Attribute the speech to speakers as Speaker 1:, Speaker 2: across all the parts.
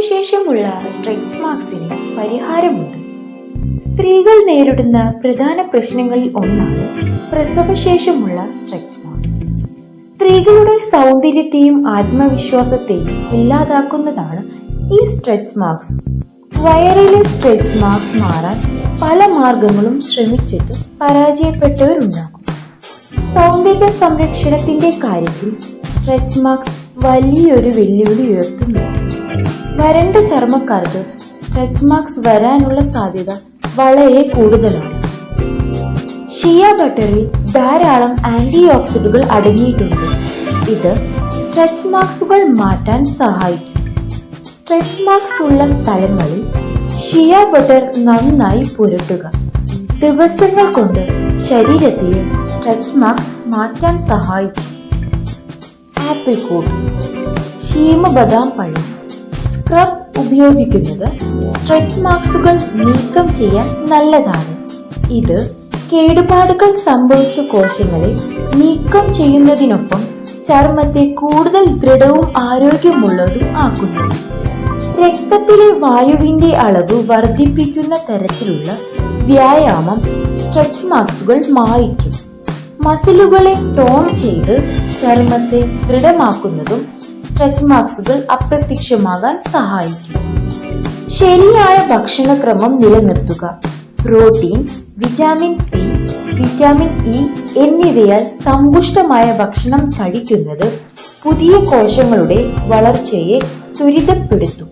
Speaker 1: പ്രസവശേഷമുള്ള stretch മാർക്സിന് പരിഹാരമുണ്ട്. സ്ത്രീകൾ നേരിടുന്ന പ്രധാന പ്രശ്നങ്ങളിൽ ഒന്നാണ് പ്രസവശേഷമുള്ള സ്ട്രെച്ച് മാർക്സ് സ്ത്രീകളുടെ സൗന്ദര്യത്തെയും ആത്മവിശ്വാസത്തെയും ഇല്ലാതാക്കുന്നതാണ് ഈ സ്ട്രെച്ച് മാർക്സ് വയറിലെ സ്ട്രെച്ച് മാർക്സ് മാറാൻ പല മാർഗങ്ങളും ശ്രമിച്ചിട്ട് പരാജയപ്പെട്ടവരുണ്ടാകും. സൗന്ദര്യ സംരക്ഷണത്തിന്റെ കാര്യത്തിൽ സ്ട്രെച്ച് മാർക്സ് വലിയൊരു വെല്ലുവിളി ഉയർത്തുന്നു വരണ്ട ചർമ്മക്കാർക്ക് സ്ട്രെച്ച് മാർക്സ് വരാനുള്ള സാധ്യത വളരെ കൂടുതലാണ്. ഷിയ ബട്ടറിൽ ധാരാളം ആന്റി ഓക്സിഡുകൾ അടങ്ങിയിട്ടുണ്ട്. ഇത് സ്ട്രെച്ച് മാർക്സുകൾ മാറ്റാൻ സഹായിക്കും. സ്ട്രെച്ച് മാർക്സ് ഉള്ള സ്ഥലങ്ങളിൽ ഷിയ ബട്ടർ നന്നായി പുരട്ടുക. ദിവസങ്ങൾ കൊണ്ട് ശരീരത്തിലെ സ്ട്രെച്ച് മാർക്സ് മാറ്റാൻ സഹായിക്കും. ആപ്പിൾ കൂട്ട് ശീമ ബദാം പഴം. സ്ക്രബ് ഉപയോഗിക്കുന്നത് സ്ട്രെച്ച് മാർക്സുകൾ നീക്കം ചെയ്യാൻ നല്ലതാണ്. ഇത് കേടുപാടുകൾ സംഭവിച്ച കോശങ്ങളെ നീക്കം ചെയ്യുന്നതിനൊപ്പം ചർമ്മത്തെ കൂടുതൽ ദൃഢവും ആരോഗ്യമുള്ളതും ആക്കുന്നു. രക്തത്തിലെ വായുവിന്റെ അളവ് വർദ്ധിപ്പിക്കുന്ന തരത്തിലുള്ള വ്യായാമം സ്ട്രെച്ച് മാർക്സുകൾ മായ്ക്കും. മസിലുകളെ ടോൺ ചെയ്ത് ചർമ്മത്തെ ദൃഢമാക്കുന്നതും സ്ട്രെച്ച് മാർക്സുകൾ അപ്രത്യക്ഷമാകാൻ സഹായിക്കും. ശരിയായ ഭക്ഷണക്രമം നിലനിർത്തുക. Protein vitamin C vitamin E എന്നിവയാൽ സമ്പുഷ്ടമായ ഭക്ഷണം കഴിക്കുന്നത് പുതിയ കോശങ്ങളുടെ വളർച്ചയെ ത്വരിതപ്പെടുത്തും.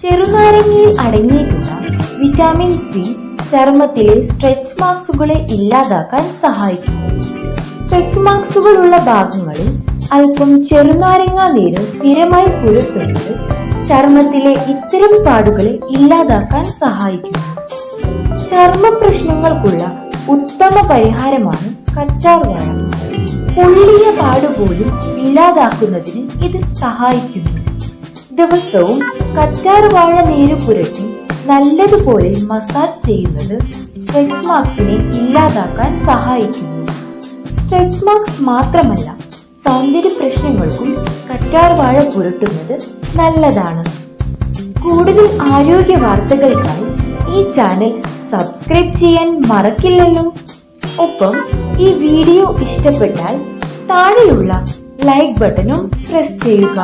Speaker 1: ചെറുനാരങ്ങയിൽ അടങ്ങിയിട്ടുള്ള വിറ്റാമിൻ സി ചർമ്മത്തിലെ സ്ട്രെച്ച് മാർക്സുകളെ ഇല്ലാതാക്കാൻ സഹായിക്കുന്നു സ്ട്രെച്ച് മാർക്സുകളുള്ള ഭാഗങ്ങളിൽ അല്പം ചെറുനാരങ്ങ നീരും സ്ഥിരമായി പുരട്ടുന്നത് ചർമ്മത്തിലെ ഇത്തരം പാടുകളെ ഇല്ലാതാക്കാൻ സഹായിക്കുന്നു. ചർമ്മ പ്രശ്നങ്ങൾക്കുള്ള ഉത്തമ പരിഹാരമാണ് കറ്റാർ വാഴ പൊള്ളിയ പാടുപോലും ഇല്ലാതാക്കുന്നതിന് ഇത് സഹായിക്കുന്നു. ദിവസവും കറ്റാർ വാഴ നീര് പുരട്ടി നല്ലതുപോലെ മസാജ് ചെയ്യുന്നത് സ്ട്രെച്ച് മാർക്സിനെ ഇല്ലാതാക്കാൻ സഹായിക്കുന്നു. സ്ട്രെച്ച് മാർക്സ് മാത്രമല്ല സൗന്ദര്യ പ്രശ്നങ്ങൾക്കും കറ്റാർ വാഴ പുരട്ടുന്നത് നല്ലതാണ്. കൂടുതൽ ആരോഗ്യ വാർത്തകൾക്കായി ഈ ചാനൽ സബ്സ്ക്രൈബ് ചെയ്യാൻ മറക്കില്ലല്ലോ. ഒപ്പം ഈ വീഡിയോ ഇഷ്ടപ്പെട്ടാൽ താഴെയുള്ള ലൈക്ക് ബട്ടണും പ്രസ് ചെയ്യുക.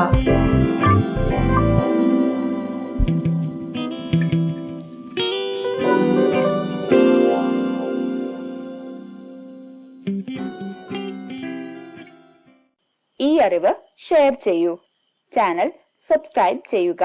Speaker 2: ഈ അറിവ് ഷെയർ ചെയ്യൂ. ചാനൽ സബ്സ്ക്രൈബ് ചെയ്യുക.